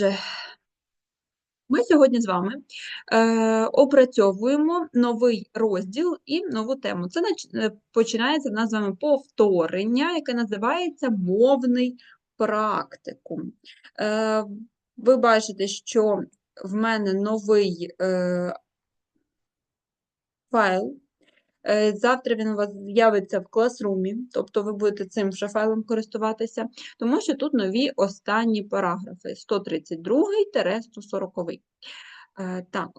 Отже, ми сьогодні з вами е, опрацьовуємо новий розділ і нову тему. Це е, починається в нас з вами повторення, яке називається мовний практикум. Е, ви бачите, що в мене новий е, файл. Е, Завтра він у вас з'явиться в класрумі, тобто ви будете цим же файлом користуватися, тому що тут нові останні параграфи 132-140. Е, Так.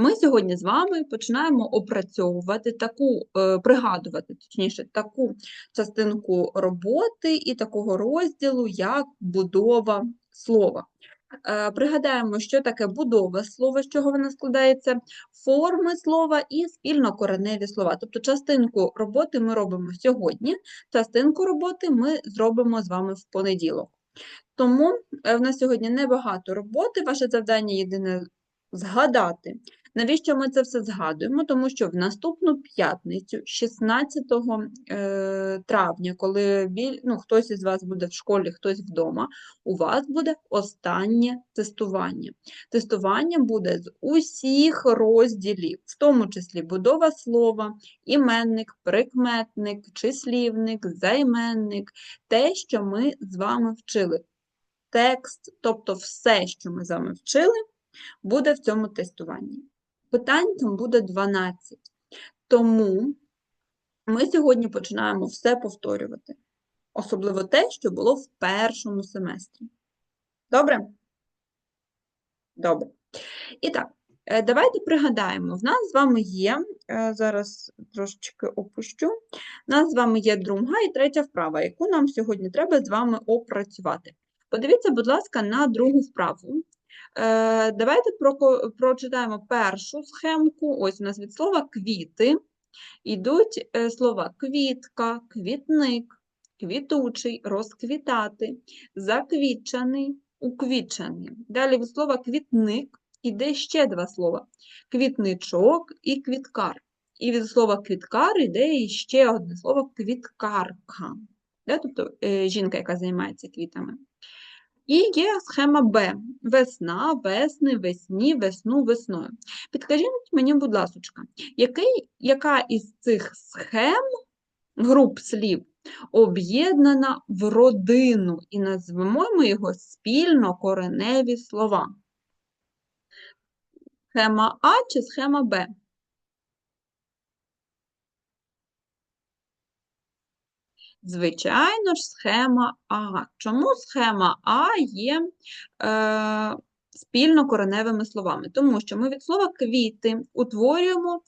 Ми сьогодні з вами починаємо опрацьовувати таку, е, пригадувати, точніше, таку частинку роботи і такого розділу, як будова слова. Е, Пригадаємо, що таке будова слова, з чого вона складається, форми слова і спільнокореневі слова. Тобто частинку роботи ми робимо сьогодні, частинку роботи ми зробимо з вами в понеділок. Тому е, в нас сьогодні небагато роботи. Ваше завдання єдине згадати. Навіщо ми це все згадуємо? Тому що в наступну п'ятницю, 16 е, травня, коли ну, хтось із вас буде в школі, хтось вдома, у вас буде останнє тестування. Тестування буде з усіх розділів, в тому числі будова слова, іменник, прикметник, числівник, займенник, те, що ми з вами вчили. Текст, тобто все, що ми з вами вчили, буде в цьому тестуванні. Питань там буде 12. Тому ми сьогодні починаємо все повторювати. Особливо те, що було в першому семестрі. Добре? Добре. І так, е, давайте пригадаємо, в нас з вами є, е, зараз трошечки опущу, в нас з вами є друга і третя вправа, яку нам сьогодні треба з вами опрацювати. Подивіться, будь ласка, на другу вправу. Е, Давайте прочитаємо першу схемку. Ось у нас від слова квіти йдуть е, слова квітка, квітник, квітучий, розквітати, заквітчаний, уквітчений. Далі від слова квітник іде ще два слова: квітничок і квіткар. І від слова квіткар іде ще одне слово квіткарка. Тобто е, жінка, яка займається квітами. І є схема Б. Весна, весни, весні, весну, весною. Підкажіть мені, будь який, яка із цих схем, груп слів, об'єднана в родину, і назвемо ми його спільно кореневі слова? Схема А чи схема Б? Звичайно ж, схема А. Чому схема А є е, спільнокореневими словами? Тому що ми від слова квіти утворюємо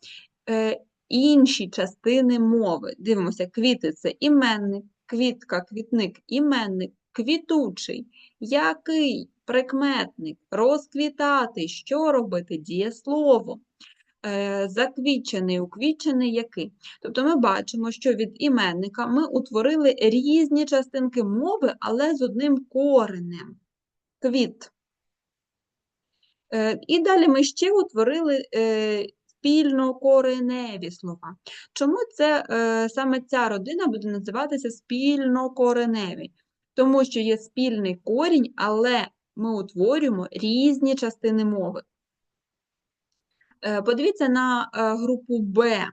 е, інші частини мови. Дивимося, квіти це іменник, квітка, квітник, іменник, квітучий, який, прикметник, розквітати, що робити, дієслово. Е, Заквітчений, уквітчений який. Тобто ми бачимо, що від іменника ми утворили різні частинки мови, але з одним коренем. Квіт. Е, І далі ми ще утворили е, спільнокореневі слова. Чому це саме ця родина буде називатися спільнокореневі? Тому що є спільний корінь, але ми утворюємо різні частини мови. Е, Подивіться на е, групу Б.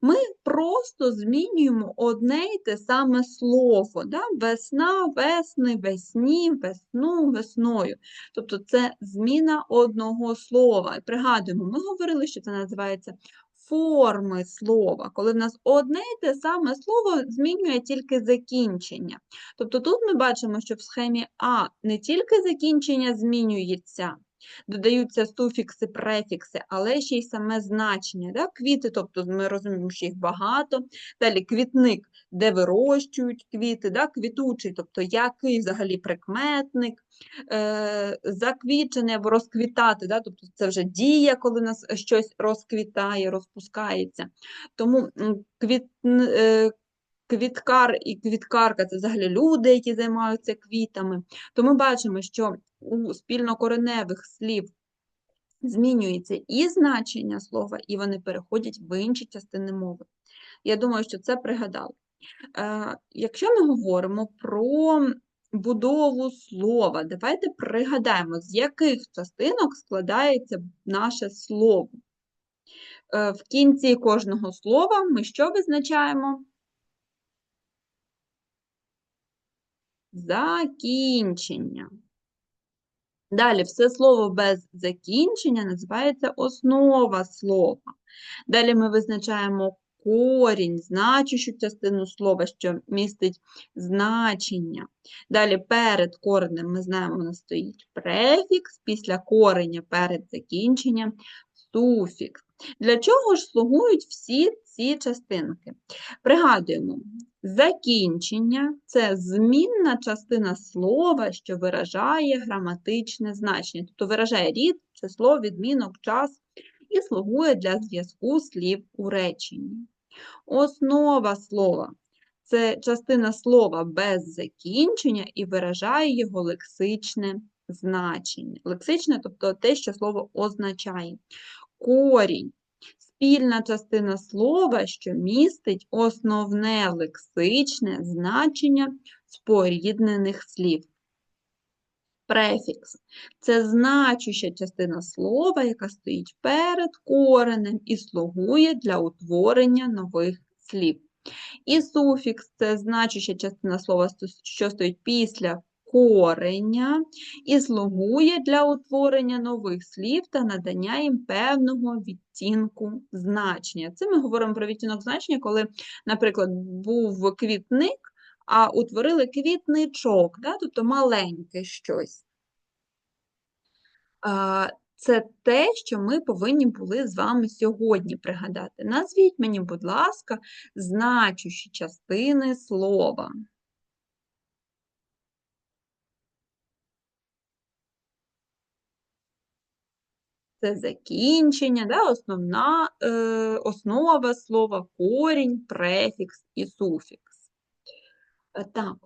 Ми просто змінюємо одне й те саме слово. Да? Весна, весни, весні, весну, весною. Тобто це зміна одного слова. Пригадуємо, ми говорили, що це називається форми слова, коли в нас одне й те саме слово змінює тільки закінчення. Тобто тут ми бачимо, що в схемі А не тільки закінчення змінюється, додаються суфікси, префікси, але ще й саме значення. Да? Квіти, тобто ми розуміємо, що їх багато. Далі квітник, де вирощують квіти, да? квітучий, тобто який взагалі прикметник, е, заквітчений або розквітати, да? тобто це вже дія, коли нас щось розквітає, розпускається. Тому квіт, е, квіткар і квіткарка це взагалі люди, які займаються квітами. То ми бачимо, що у спільнокореневих слів змінюється і значення слова, і вони переходять в інші частини мови. Я думаю, що це пригадали. Е, Якщо ми говоримо про будову слова. Давайте пригадаємо, з яких частинок складається наше слово. Е, В кінці кожного слова ми що визначаємо? Закінчення. Далі, все слово без закінчення називається основа слова. Далі ми визначаємо корінь, значущу частину слова, що містить значення. Далі перед коренем ми знаємо, у нас стоїть префікс, після кореня перед закінченням суфікс. Для чого ж слугують всі ці частинки? Пригадуємо, закінчення це змінна частина слова, що виражає граматичне значення, тобто виражає рід, число, відмінок, час і слугує для зв'язку слів у реченні. Основа слова це частина слова без закінчення і виражає його лексичне значення. Лексичне, тобто те, що слово означає. Корінь спільна частина слова, що містить основне лексичне значення споріднених слів. Префікс це значуща частина слова, яка стоїть перед коренем і слугує для утворення нових слів. І суфікс це значуща частина слова, що стоїть після кореня і слугує для утворення нових слів та надання їм певного відтінку значення. Це ми говоримо про відтінок значення, коли, наприклад, був квітник, а утворили квітничок, да? тобто маленьке щось. Це те, що ми повинні були з вами сьогодні пригадати. Назвіть мені, будь ласка, значущі частини слова. Це закінчення, да, основна е, основа слова, корінь, префікс і суфікс. Е, Так,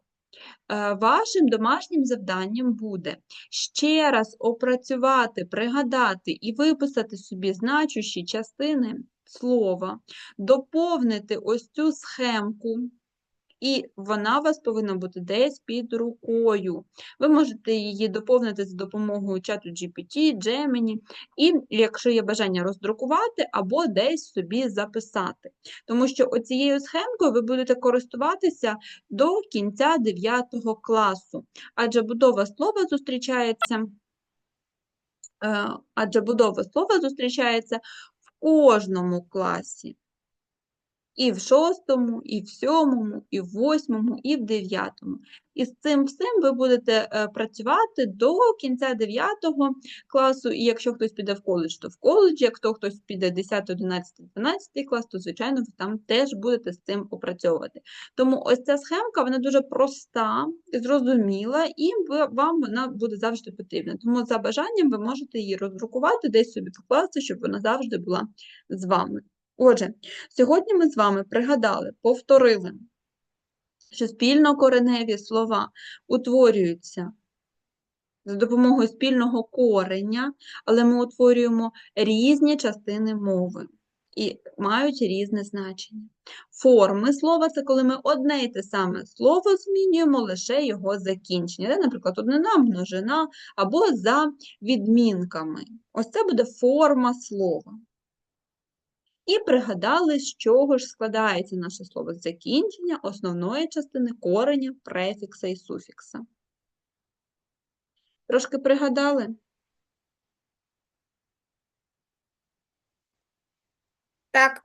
Е, вашим домашнім завданням буде ще раз опрацювати, пригадати і виписати собі значущі частини слова, доповнити ось цю схемку, і вона у вас повинна бути десь під рукою. Ви можете її доповнити за допомогою чату GPT, Gemini, і, якщо є бажання роздрукувати, або десь собі записати. Тому що оцією схемкою ви будете користуватися до кінця 9 класу, адже будова слова зустрічається. е, Адже будова слова зустрічається в кожному класі. І в шостому, і в сьомому, і в восьмому, і в дев'ятому. І з цим всім ви будете е, працювати до кінця 9 класу, і якщо хтось піде в коледж, то в коледжі, якщо хтось піде 10, 11, 12 клас, то, звичайно, ви там теж будете з цим опрацьовувати. Тому ось ця схемка, вона дуже проста, зрозуміла, і вам вона буде завжди потрібна. Тому за бажанням ви можете її роздрукувати, десь собі покласти, щоб вона завжди була з вами. Отже, сьогодні ми з вами пригадали, повторили, що спільнокореневі слова утворюються за допомогою спільного кореня, але ми утворюємо різні частини мови і мають різне значення. Форми слова це коли ми одне й те саме слово змінюємо лише його закінчення. Де, Наприклад, однина, множина або за відмінками. Ось це буде форма слова. І пригадали, з чого ж складається наше слово закінчення основної частини кореня, префікса і суфікса. Трошки пригадали? Так,